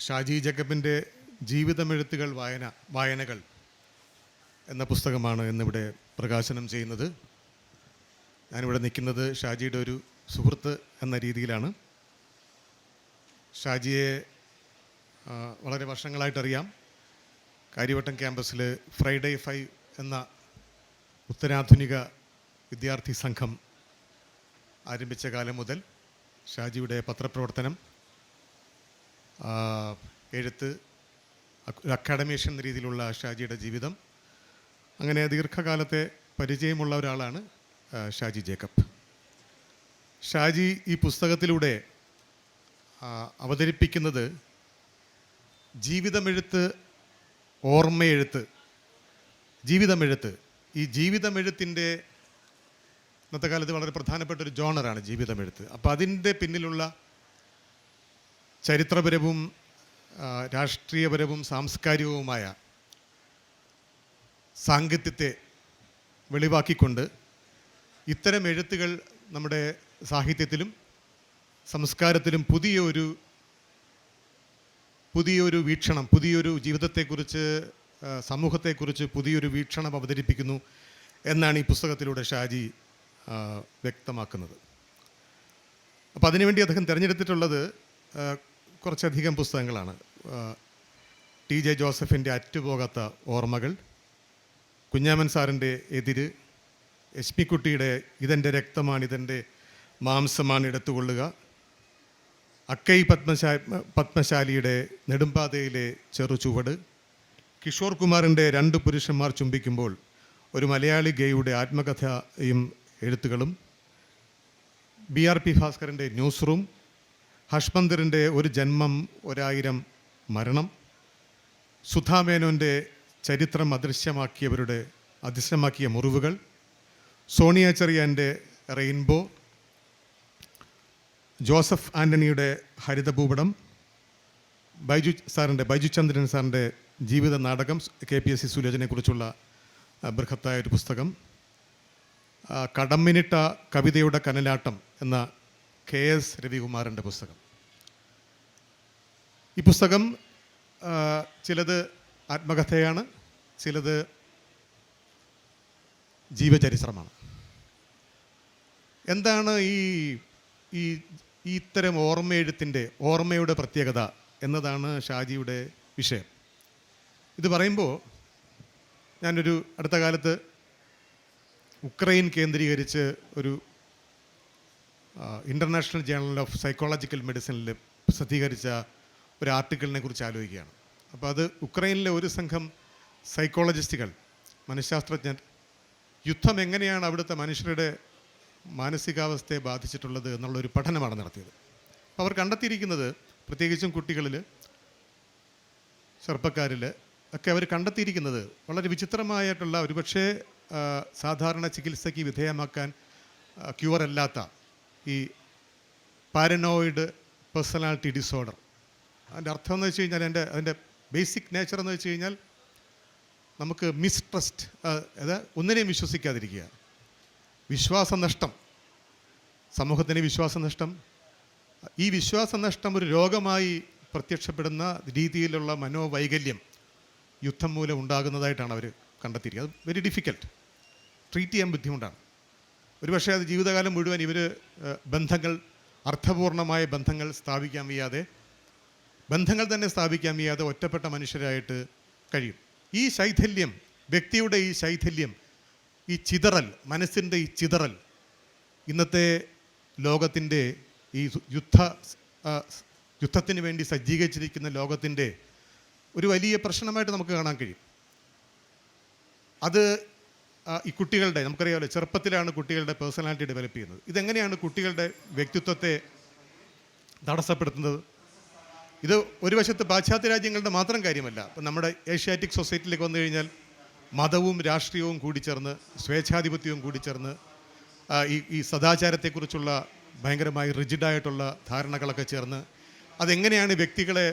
ഷാജി ജക്കബിന്റെ ജീവിതമെഴുത്തുകൾ വായന വായനകൾ എന്ന പുസ്തകമാണ് ഇന്നിവിടെ പ്രകാശനം ചെയ്യുന്നത്. ഞാനിവിടെ നിൽക്കുന്നത് ഷാജിയുടെ ഒരു സുഹൃത്ത് എന്ന രീതിയിലാണ്. ഷാജിയെ വളരെ വർഷങ്ങളായിട്ടറിയാം കാര്യവട്ടം ക്യാമ്പസിൽ ഫ്രൈഡേ ഫൈവ് എന്ന ഉത്തരാധുനിക വിദ്യാർത്ഥി സംഘം ആരംഭിച്ച കാലം മുതൽ ഷാജിയുടെ പത്രപ്രവർത്തനം എഴുത്ത് അക്- അക്കാഡമീഷ്യൻ രീതിയിലുള്ള ഷാജിയുടെ ജീവിതം. അങ്ങനെ ദീർഘകാലത്തെ പരിചയമുള്ള ഒരാളാണ് ഷാജി ജേക്കബ്. ഷാജി ഈ പുസ്തകത്തിലൂടെ അവതരിപ്പിക്കുന്നത് ജീവിതമെഴുത്ത് ഓർമ്മയെഴുത്ത് ജീവിതമെഴുത്ത്. ഈ ജീവിതമെഴുത്തിന്റെ ഇന്നത്തെ കാലത്ത് വളരെ പ്രധാനപ്പെട്ട ഒരു ജോണറാണ് ജീവിതമെഴുത്ത്. അപ്പോൾ അതിന്റെ പിന്നിലുള്ള ചരിത്രപരവും രാഷ്ട്രീയപരവും സാംസ്കാരികവുമായ സാങ്കത്യത്തെ വെളിവാക്കിക്കൊണ്ട് ഇത്തരം എഴുത്തുകൾ നമ്മുടെ സാഹിത്യത്തിലും സംസ്കാരത്തിലും പുതിയൊരു പുതിയൊരു വീക്ഷണം പുതിയൊരു ജീവിതത്തെക്കുറിച്ച് സമൂഹത്തെക്കുറിച്ച് പുതിയൊരു വീക്ഷണം അവതരിപ്പിക്കുന്നു എന്നാണ് ഈ പുസ്തകത്തിലൂടെ ഷാജി വ്യക്തമാക്കുന്നത്. അപ്പോൾ അതിനുവേണ്ടി അദ്ദേഹം തിരഞ്ഞെടുത്തിട്ടുള്ളത് കുറച്ചധികം പുസ്തകങ്ങളാണ്. ടി ജെ ജോസഫിന്റെ അറ്റുപോകാത്ത ഓർമ്മകൾ കുഞ്ഞാമൻ സാറിന്റെ എതിര് എസ് പി കുട്ടിയുടെ ഇതെന്റെ രക്തമാണ് ഇതെന്റെ മാംസമാണ് എടുത്തുകൊള്ളുക അക്കൈ പത്മശാ പത്മശാലിയുടെ നെടുമ്പാതയിലെ ചെറുചുവട് കിഷോർ കുമാറിന്റെ രണ്ട് പുരുഷന്മാർ ചുംബിക്കുമ്പോൾ ഒരു മലയാളി ഗെയുടെ ആത്മകഥയും എഴുത്തുകളും ബി ആർ പി ഭാസ്കരന്റെ ന്യൂസ് റൂം ഹഷ്മന്ദറിന്റെ ഒരു ജന്മം ഒരായിരം മരണം. സുധാമേനോന്റെ ചരിത്രം അദൃശ്യമാക്കിയവരുടെ അദൃശ്യമാക്കിയ മുറിവുകൾ. സോണിയ ചെറിയാന്റെ റെയിൻബോ. ജോസഫ് ആന്റണിയുടെ ഹരിതഭൂപടം. ബൈജു സാറിന്റെ ബൈജു ചന്ദ്രൻ സാറിന്റെ ജീവിത നാടകം കെ പി എസ് സി സുലോചനയെക്കുറിച്ചുള്ള ബൃഹത്തായ ഒരു പുസ്തകം. കടമ്മിനിട്ട കവിതയുടെ കനലാട്ടം എന്ന കെ എസ് രവികുമാറിന്റെ പുസ്തകം. ഈ പുസ്തകം ചിലത് ആത്മകഥയാണ് ചിലത് ജീവചരിത്രമാണ്. എന്താണ് ഈ ഈ ഇത്തരം ഓർമ്മയെഴുത്തിന്റെ ഓർമ്മയുടെ പ്രത്യേകത എന്നതാണ് ഷാജിയുടെ വിഷയം. ഇത് പറയുമ്പോൾ ഞാനൊരു അടുത്ത കാലത്ത് ഉക്രൈൻ കേന്ദ്രീകരിച്ച് ഒരു ഇന്റർനാഷണൽ ജേണൽ ഓഫ് സൈക്കോളജിക്കൽ മെഡിസിനിൽ പ്രസിദ്ധീകരിച്ച ഒരു ആർട്ടിക്കിളിനെ കുറിച്ച് ആലോചിക്കുകയാണ്. അപ്പോൾ അത് ഉക്രൈനിലെ ഒരു സംഘം സൈക്കോളജിസ്റ്റുകൾ മനഃശാസ്ത്രജ്ഞർ യുദ്ധം എങ്ങനെയാണ് അവിടുത്തെ മനുഷ്യരുടെ മാനസികാവസ്ഥയെ ബാധിച്ചിട്ടുള്ളത് എന്നുള്ളൊരു പഠനമാണ് നടത്തിയത്. അപ്പോൾ അവർ കണ്ടെത്തിയിരിക്കുന്നത് പ്രത്യേകിച്ചും കുട്ടികളിൽ ചെറുപ്പക്കാരിൽ ഒക്കെ അവർ കണ്ടെത്തിയിരിക്കുന്നത് വളരെ വിചിത്രമായിട്ടുള്ള ഒരുപക്ഷേ സാധാരണ ചികിത്സയ്ക്ക് വിധേയമാക്കാൻ ക്യൂർ അല്ലാത്ത ഈ പാരനോയിഡ് പേഴ്സണാലിറ്റി ഡിസോർഡർ അതിന്റെ അർത്ഥം എന്ന് വെച്ച് കഴിഞ്ഞാൽ എന്റെ അതിന്റെ ബേസിക് നേച്ചർ എന്ന് വെച്ച് കഴിഞ്ഞാൽ നമുക്ക് മിസ്ട്രസ്റ്റ് അതായത് ഒന്നിനെയും വിശ്വസിക്കാതിരിക്കുക. വിശ്വാസനഷ്ടം സമൂഹത്തിന് വിശ്വാസനഷ്ടം ഈ വിശ്വാസനഷ്ടം ഒരു രോഗമായി പ്രത്യക്ഷപ്പെടുന്ന രീതിയിലുള്ള മനോവൈകല്യം യുദ്ധം മൂലം ഉണ്ടാകുന്നതായിട്ടാണ് അവർ കണ്ടെത്തിയിരിക്കുന്നത് അത് വെരി ഡിഫിക്കൽട്ട് ട്രീറ്റ് ചെയ്യാൻ ബുദ്ധിമുട്ടാണ്. ഒരുപക്ഷെ അത് ജീവിതകാലം മുഴുവൻ ഇവർ ബന്ധങ്ങൾ അർത്ഥപൂർണമായ ബന്ധങ്ങൾ സ്ഥാപിക്കാൻ വയ്യാതെ ബന്ധങ്ങൾ തന്നെ സ്ഥാപിക്കാൻ വയ്യാതെ ഒറ്റപ്പെട്ട മനുഷ്യരായിട്ട് കഴിയും. ഈ ശൈഥല്യം വ്യക്തിയുടെ ഈ ശൈഥല്യം ഈ ചിതറൽ മനസ്സിന്റെ ഈ ചിതറൽ ഇന്നത്തെ ലോകത്തിന്റെ ഈ യുദ്ധ യുദ്ധത്തിന് വേണ്ടി സജ്ജീകരിച്ചിരിക്കുന്ന ലോകത്തിന്റെ ഒരു വലിയ പ്രശ്നമായിട്ട് നമുക്ക് കാണാൻ കഴിയും. അത് ഈ കുട്ടികളുടെ നമുക്കറിയാമല്ലോ ചെറുപ്പത്തിലാണ് കുട്ടികളുടെ പേഴ്സണാലിറ്റി ഡെവലപ്പ് ചെയ്യുന്നത്. ഇതെങ്ങനെയാണ് കുട്ടികളുടെ വ്യക്തിത്വത്തെ തടസ്സപ്പെടുത്തുന്നത്? ഇത് ഒരു വശത്ത് പാശ്ചാത്യ രാജ്യങ്ങളുടെ മാത്രം കാര്യമല്ല. ഇപ്പം നമ്മുടെ ഏഷ്യാറ്റിക് സൊസൈറ്റിയിലേക്ക് വന്നു കഴിഞ്ഞാൽ മതവും രാഷ്ട്രീയവും കൂടിച്ചേർന്ന് സ്വേച്ഛാധിപത്യവും കൂടിച്ചേർന്ന് ചേർന്ന് ഈ ഈ സദാചാരത്തെക്കുറിച്ചുള്ള ഭയങ്കരമായി റിജിഡായിട്ടുള്ള ധാരണകളൊക്കെ ചേർന്ന് അതെങ്ങനെയാണ് വ്യക്തികളെ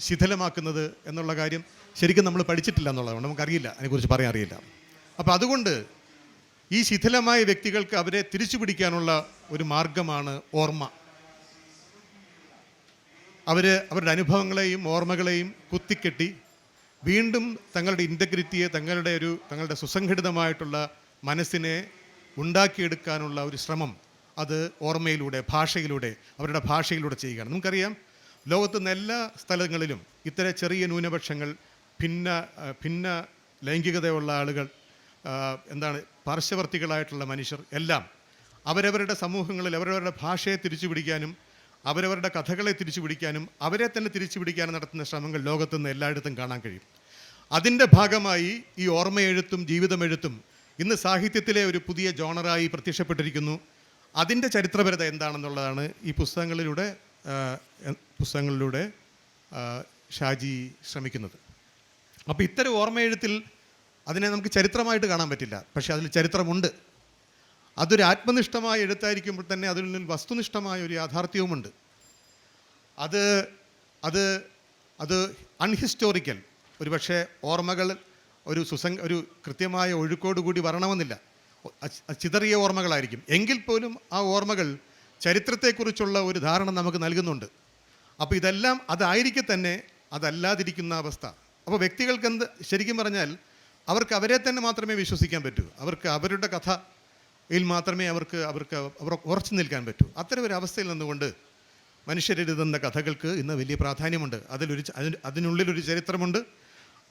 ശിഥിലമാക്കുന്നത് എന്നുള്ള കാര്യം ശരിക്കും നമ്മൾ പഠിച്ചിട്ടില്ല എന്നുള്ളതാണ് നമുക്കറിയില്ല. അതിനെക്കുറിച്ച് പറയാൻ അറിയില്ല. അപ്പോൾ അതുകൊണ്ട് ഈ ശിഥിലമായ വ്യക്തികൾക്ക് അവരെ തിരിച്ചു പിടിക്കാനുള്ള ഒരു മാർഗമാണ് ഓർമ്മ. അവർ അവരുടെ അനുഭവങ്ങളെയും ഓർമ്മകളെയും കുത്തിക്കെട്ടി വീണ്ടും തങ്ങളുടെ ഇന്റഗ്രിറ്റിയെ തങ്ങളുടെ ഒരു തങ്ങളുടെ സുസംഘടിതമായിട്ടുള്ള മനസ്സിനെ ഉണ്ടാക്കിയെടുക്കാനുള്ള ഒരു ശ്രമം അത് ഓർമ്മയിലൂടെ ഭാഷയിലൂടെ അവരുടെ ഭാഷയിലൂടെ ചെയ്യുകയാണ്. നമുക്കറിയാം ലോകത്ത് നിന്ന് എല്ലാ സ്ഥലങ്ങളിലും ഇത്തരം ചെറിയ ന്യൂനപക്ഷങ്ങൾ ഭിന്ന ഭിന്ന ലൈംഗികതയുള്ള ആളുകൾ എന്താണ് പാർശ്വവർത്തികളായിട്ടുള്ള മനുഷ്യർ എല്ലാം അവരവരുടെ സമൂഹങ്ങളിൽ അവരവരുടെ ഭാഷയെ തിരിച്ചു പിടിക്കാനും അവരവരുടെ കഥകളെ തിരിച്ചു പിടിക്കാനും അവരെ തന്നെ തിരിച്ചു പിടിക്കാനും നടത്തുന്ന ശ്രമങ്ങൾ ലോകത്തുനിന്ന് എല്ലായിടത്തും കാണാൻ കഴിയും. അതിന്റെ ഭാഗമായി ഈ ഓർമ്മയെഴുത്തും ജീവിതമെഴുത്തും ഇന്ന് സാഹിത്യത്തിലെ ഒരു പുതിയ ജോണറായി പ്രത്യക്ഷപ്പെട്ടിരിക്കുന്നു. അതിന്റെ ചരിത്രപരത എന്താണെന്നുള്ളതാണ് ഈ പുസ്തകങ്ങളിലൂടെ പുസ്തകങ്ങളിലൂടെ ഷാജി ശ്രമിക്കുന്നത്. അപ്പോൾ ഇത്തരം ഓർമ്മയെഴുത്തിൽ അതിനെ നമുക്ക് ചരിത്രമായിട്ട് കാണാൻ പറ്റില്ല. പക്ഷേ അതിൽ ചരിത്രമുണ്ട്. അതൊരു ആത്മനിഷ്ഠമായ എഴുത്തായിരിക്കുമ്പോൾ തന്നെ അതിൽ നിന്ന് വസ്തുനിഷ്ഠമായ ഒരു യാഥാർത്ഥ്യവുമുണ്ട്. അത് അത് അത് അൺഹിസ്റ്റോറിക്കൽ. ഒരുപക്ഷെ ഓർമ്മകൾ ഒരു സുസംഗ ഒരു കൃത്യമായ ഒഴുക്കോടുകൂടി വരണമെന്നില്ല. ചിതറിയ ഓർമ്മകളായിരിക്കും. എങ്കിൽ പോലും ആ ഓർമ്മകൾ ചരിത്രത്തെക്കുറിച്ചുള്ള ഒരു ധാരണ നമുക്ക് നൽകുന്നുണ്ട്. അപ്പോൾ ഇതെല്ലാം അതായിരിക്കെ തന്നെ അതല്ലാതിരിക്കുന്ന അവസ്ഥ. അപ്പോൾ വ്യക്തികൾക്ക് എന്ത് ശരിക്കും പറഞ്ഞാൽ അവർക്ക് അവരെ തന്നെ മാത്രമേ വിശ്വസിക്കാൻ പറ്റൂ. അവർക്ക് അവരുടെ കഥയിൽ മാത്രമേ അവർക്ക് അവർക്ക് അവർ ഉറച്ചു നിൽക്കാൻ പറ്റൂ. അത്തരം ഒരു അവസ്ഥയിൽ നിന്നുകൊണ്ട് മനുഷ്യരെഴുതുന്ന കഥകൾക്ക് ഇന്ന് വലിയ പ്രാധാന്യമുണ്ട്. അതിലൊരു അതിനുള്ളിലൊരു ചരിത്രമുണ്ട്.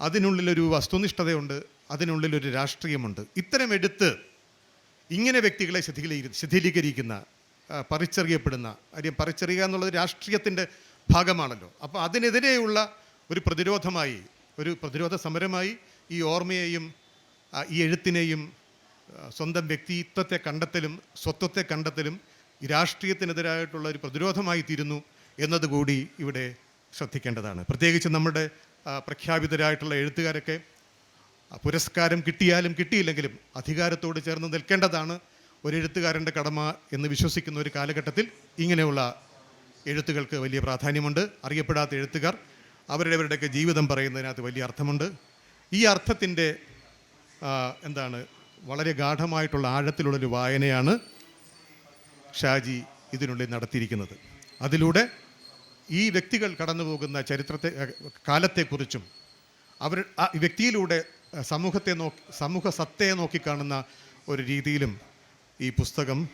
അതിനുള്ളിലൊരു വസ്തുനിഷ്ഠതയുണ്ട്. അതിനുള്ളിലൊരു രാഷ്ട്രീയമുണ്ട്. ഇത്തരം എടുത്ത് ഇങ്ങനെ വ്യക്തികളെ ശിഥിലീ- ശിഥിലീകരിക്കുന്ന പറിച്ചറിയപ്പെടുന്ന കാര്യം പറിച്ചറിയുക എന്നുള്ളത് രാഷ്ട്രീയത്തിന്റെ ഭാഗമാണല്ലോ. അപ്പോൾ അതിനെതിരെയുള്ള ഒരു പ്രതിരോധമായി ഒരു പ്രതിരോധ സമരമായി ഈ ഓർമ്മയെയും ഈ എഴുത്തിനെയും സ്വന്തം വ്യക്തിത്വത്തെ കണ്ടെത്തലും സ്വത്വത്തെ കണ്ടെത്തലും രാഷ്ട്രീയത്തിനെതിരായിട്ടുള്ള ഒരു പ്രതിരോധമായി തീരുന്നു എന്നതുകൂടി ഇവിടെ ശ്രദ്ധിക്കേണ്ടതാണ്. പ്രത്യേകിച്ച് നമ്മുടെ പ്രഖ്യാപിതരായിട്ടുള്ള എഴുത്തുകാരൊക്കെ പുരസ്കാരം കിട്ടിയാലും കിട്ടിയില്ലെങ്കിലും അധികാരത്തോട് ചേർന്ന് നിൽക്കേണ്ടതാണ് ഒരു എഴുത്തുകാരന്റെ കടമ എന്ന് വിശ്വസിക്കുന്ന ഒരു കാലഘട്ടത്തിൽ ഇങ്ങനെയുള്ള എഴുത്തുകൾക്ക് വലിയ പ്രാധാന്യമുണ്ട്. അറിയപ്പെടാത്ത എഴുത്തുകാർ അവരുടെ അവരുടെയൊക്കെ ജീവിതം പറയുന്നതിനകത്ത് വലിയ അർത്ഥമുണ്ട്. ഈ അർത്ഥത്തിന്റെ എന്താണ് വളരെ ഗാഠമായിട്ടുള്ള ആഴത്തിലുള്ളൊരു വായനയാണ് ഷാജി ഇതിനുള്ളിൽ നടത്തിയിരിക്കുന്നത്. അതിലൂടെ ഈ വ്യക്തികൾ കടന്നു പോകുന്ന ചരിത്രത്തെ കാലത്തെക്കുറിച്ചും അവർ ആ വ്യക്തിയിലൂടെ സമൂഹത്തെ നോക്കി സമൂഹ സത്തയെ നോക്കിക്കാണുന്ന ഒരു രീതിയിലും ഈ പുസ്തകം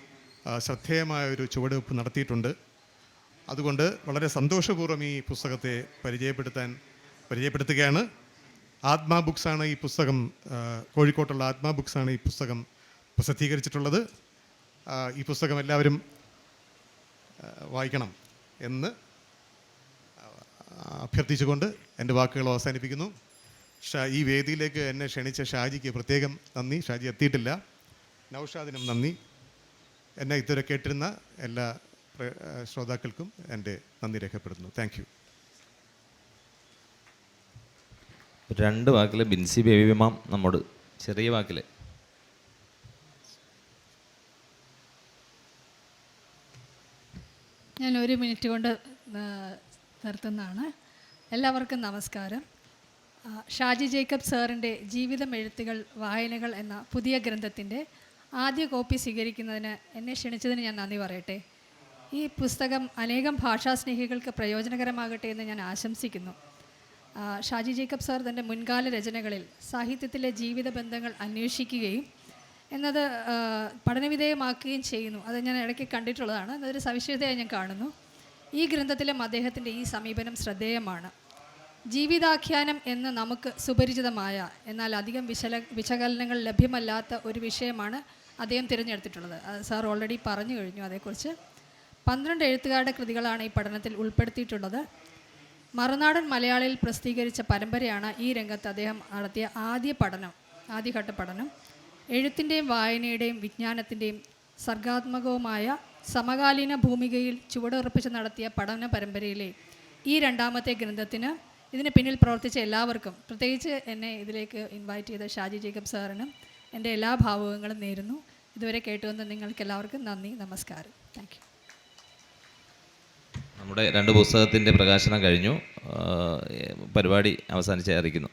ശ്രദ്ധേയമായ ഒരു ചുവടുവെപ്പ് നടത്തിയിട്ടുണ്ട്. അതുകൊണ്ട് വളരെ സന്തോഷപൂർവം ഈ പുസ്തകത്തെ പരിചയപ്പെടുത്താൻ പരിചയപ്പെടുത്തുകയാണ്. ആത്മാ ബുക്സാണ് ഈ പുസ്തകം കോഴിക്കോട്ടുള്ള ആത്മാ ബുക്സാണ് ഈ പുസ്തകം പ്രസിദ്ധീകരിച്ചിട്ടുള്ളത്. ഈ പുസ്തകം എല്ലാവരും വായിക്കണം എന്ന് അഭ്യർത്ഥിച്ചുകൊണ്ട് എന്റെ വാക്കുകൾ അവസാനിപ്പിക്കുന്നു. ഷാ ഈ വേദിയിലേക്ക് എന്നെ ക്ഷണിച്ച ഷാജിക്ക് പ്രത്യേകം നന്ദി. ഷാജി എത്തിയിട്ടില്ല. നൗഷാദിനും നന്ദി. എന്നെ ഇതുവരെ കേട്ടിരുന്ന എല്ലാ ശ്രോതാക്കൾക്കും എന്റെ നന്ദി രേഖപ്പെടുത്തുന്നു. താങ്ക് രണ്ട് വാക്കിൽ ബിൻസി ബേബി മാം നമ്മോട്. ചെറിയ വാക്കിൽ ഞാൻ ഒരു മിനിറ്റ് കൊണ്ട് നിർത്തുന്നതാണ്. എല്ലാവർക്കും നമസ്കാരം. ഷാജി ജേക്കബ് സാറിന്റെ ജീവിതം എഴുത്തുകൾ വായനകൾ എന്ന പുതിയ ഗ്രന്ഥത്തിന്റെ ആദ്യ കോപ്പി സ്വീകരിക്കുന്നതിന് എന്നെ ക്ഷണിച്ചതിന് ഞാൻ നന്ദി പറയട്ടെ. ഈ പുസ്തകം അനേകം ഭാഷാസ്നേഹികൾക്ക് പ്രയോജനകരമാകട്ടെ എന്ന് ഞാൻ ആശംസിക്കുന്നു. ഷാജി ജേക്കബ് സാർ തന്റെ മുൻകാല രചനകളിൽ സാഹിത്യത്തിലെ ജീവിത ബന്ധങ്ങൾ അന്വേഷിക്കുകയും എന്നത് പഠനവിധേയമാക്കുകയും ചെയ്യുന്നു. അത് ഞാൻ ഇടയ്ക്ക് കണ്ടിട്ടുള്ളതാണ്. അതൊരു സവിശേഷതയായി ഞാൻ കാണുന്നു. ഈ ഗ്രന്ഥത്തിലും അദ്ദേഹത്തിന്റെ ഈ സമീപനം ശ്രദ്ധേയമാണ്. ജീവിതാഖ്യാനം എന്ന് നമുക്ക് സുപരിചിതമായ എന്നാൽ അധികം വിശല വിശകലനങ്ങൾ ലഭ്യമല്ലാത്ത ഒരു വിഷയമാണ് അദ്ദേഹം തിരഞ്ഞെടുത്തിട്ടുള്ളത്. സാർ ഓൾറെഡി പറഞ്ഞു കഴിഞ്ഞു അതേക്കുറിച്ച്. പന്ത്രണ്ട് എഴുത്തുകാരുടെ കൃതികളാണ് ഈ പഠനത്തിൽ ഉൾപ്പെടുത്തിയിട്ടുള്ളത്. മറുനാടൻ മലയാളിയിൽ പ്രസിദ്ധീകരിച്ച പരമ്പരയാണ് ഈ രംഗത്ത് അദ്ദേഹം നടത്തിയ ആദ്യ പഠനം ആദ്യഘട്ട പഠനം. എഴുത്തിന്റെയും വായനയുടെയും വിജ്ഞാനത്തിന്റെയും സർഗാത്മകവുമായ സമകാലീന ഭൂമികയിൽ ചുവടുറപ്പിച്ച് നടത്തിയ പഠന പരമ്പരയിലെ ഈ രണ്ടാമത്തെ ഗ്രന്ഥത്തിന് ഇതിന് പിന്നിൽ പ്രവർത്തിച്ച എല്ലാവർക്കും പ്രത്യേകിച്ച് എന്നെ ഇതിലേക്ക് ഇൻവൈറ്റ് ചെയ്ത ഷാജി ജേക്കബ് സാറിനും എന്റെ എല്ലാ ഭാവുകങ്ങളും നേരുന്നു. ഇതുവരെ കേട്ടുവന്ന നിങ്ങൾക്ക് എല്ലാവർക്കും നന്ദി നമസ്കാരം. താങ്ക് നമ്മുടെ രണ്ട് പുസ്തകത്തിന്റെ പ്രകാശനം കഴിഞ്ഞു. പരിപാടി അവസാനിച്ച് അറിയിക്കുന്നു